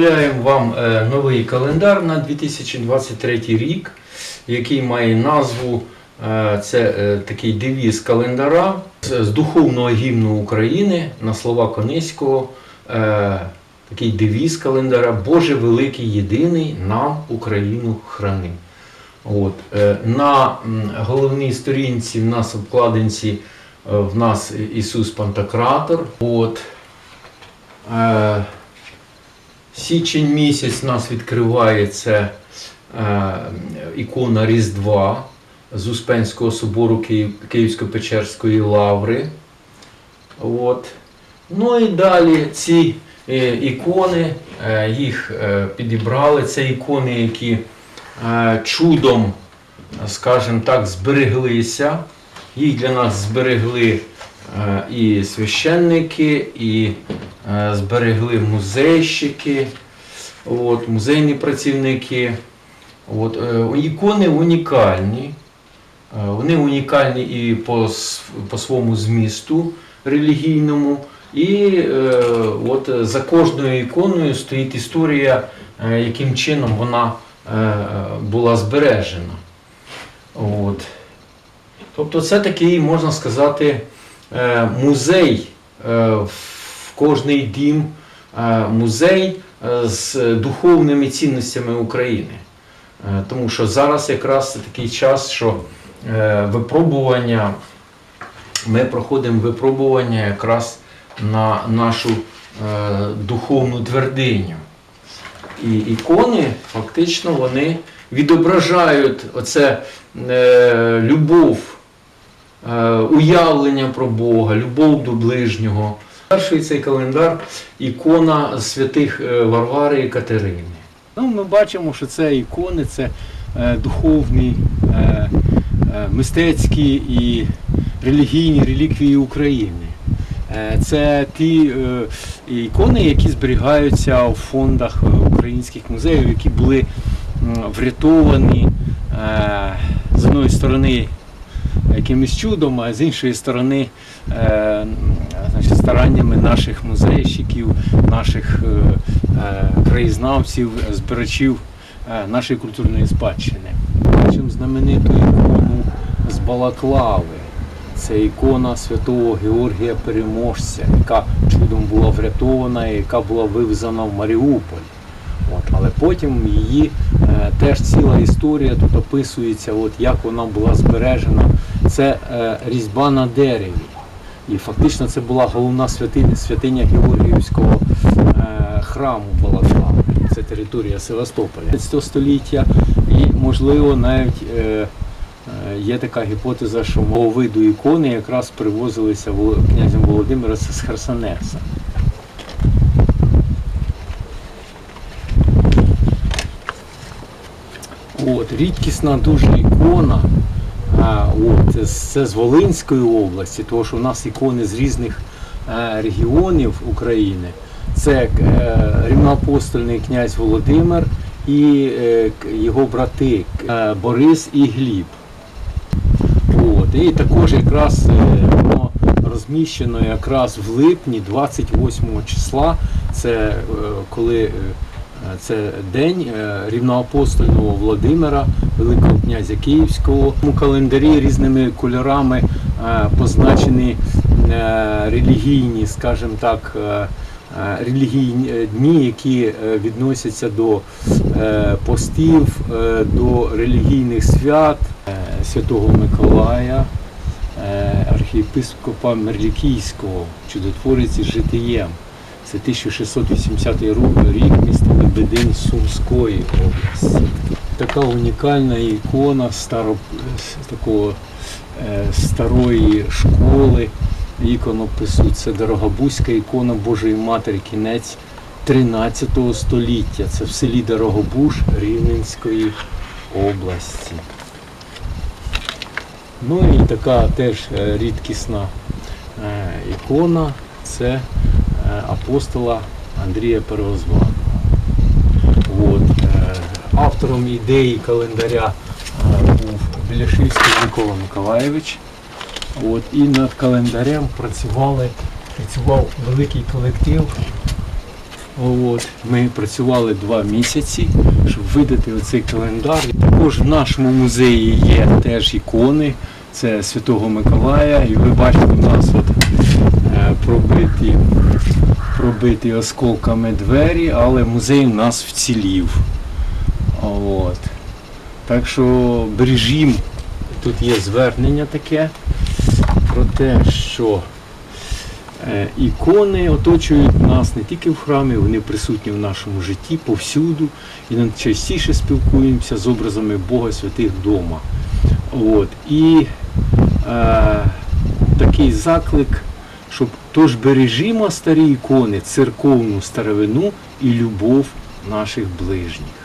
Представляємо вам е, новий календар на 2023 рік, який має назву е, це е, такий девіз календара з духовного гімну України на слова Конецького. е, Такий девіз календара Боже великий єдиний нам Україну храни. От. На головній сторінці в нас обкладинці в нас Ісус Пантократор. От. Січень місяць у нас відкривається е, ікона Різдва з Успенського собору Київ, Київсько-Печерської лаври. От. Ну і далі ці е, ікони, е, їх підібрали. Це ікони, які чудом, скажімо так, збереглися. Їх для нас зберегли і священники, і зберегли музейщики, от, музейні працівники. От, е, ікони унікальні. Е, Вони унікальні і по, по своєму змісту релігійному. І е, от за кожною іконою стоїть історія, е, яким чином вона е, була збережена. От. Тобто це такий, можна сказати, е, музей е, в кожний дім, е, музей е, з духовними цінностями України. Е, Тому що зараз якраз такий час, що випробування, ми проходимо випробування якраз на нашу духовну твердиню. І ікони фактично вони відображають оце любов, уявлення про Бога, любов до ближнього. Перший цей календар ікона святих е, Варвари і Катерини. Ну, ми бачимо, що це ікони, це е, духовні, е, мистецькі і релігійні реліквії України. Це ті ікони, які зберігаються у фондах українських музеїв, які були врятовані з одної сторони якимось чудом, а з іншої сторони стараннями наших музейщиків, наших е, е, краєзнавців, збирачів е, нашої культурної спадщини. Бачимо знамениту ікону з Балаклави. Це ікона святого Георгія Переможця, яка чудом була врятована і яка була вивезена в Маріуполь. От, але потім її е, теж ціла історія тут описується, от, як вона була збережена. Це е, різьба на дереві. І фактично це була головна святиня, святиня Георгіївського е, храму Балаклави. Це територія Севастополя 15 століття. І, можливо, навіть е, е, є така гіпотеза, що мого виду ікони якраз привозилися князем Володимира з Херсонеса. От, рідкісна дуже ікона. От, це, з- Волинської області, тому що у нас ікони з різних е, регіонів України. Це е, рівноапостольний князь Володимир і е, його брати Борис і Гліб. От, і також якраз воно розміщено якраз в липні 28 числа. Це коли це день е, рівноапостольного Володимира, Великого князя Київського. У календарі різними кольорами е, позначені е, релігійні, скажімо так, е, е, релігійні е, дні, які е, відносяться до е, постів, е, до релігійних свят е, Святого Миколая, е, архієпископа Мерлікійського, чудотворець із житієм. Це 1680 рік, місто Лебедин Сумської області. Така унікальна ікона старо, такого е, старої школи. Іконопису це Дорогобузька ікона Божої Матері, кінець 13 століття. Це в селі Дорогобуж Рівненської області. Ну і така теж е, рідкісна е, ікона це апостола Андрія Первозваного. От, е, автором ідеї календаря е, був Біляшівський Микола Миколаєвич. От, і над календарем працювали, працював великий колектив От, ми працювали два місяці, щоб видати оцей календар. Також в нашому музеї є теж ікони. Це Святого Миколая. І ви бачите, у нас от, е, пробиті, пробиті осколками двері, але музей у нас вцілів. От. Так що бережімо. Тут є звернення таке про те, що е, ікони оточують нас не тільки в храмі, вони присутні в нашому житті повсюду. І найчастіше спілкуємося з образами Бога святих вдома. От. І е, такий заклик, щоб тож бережімо старі ікони, церковну старовину і любов наших ближніх.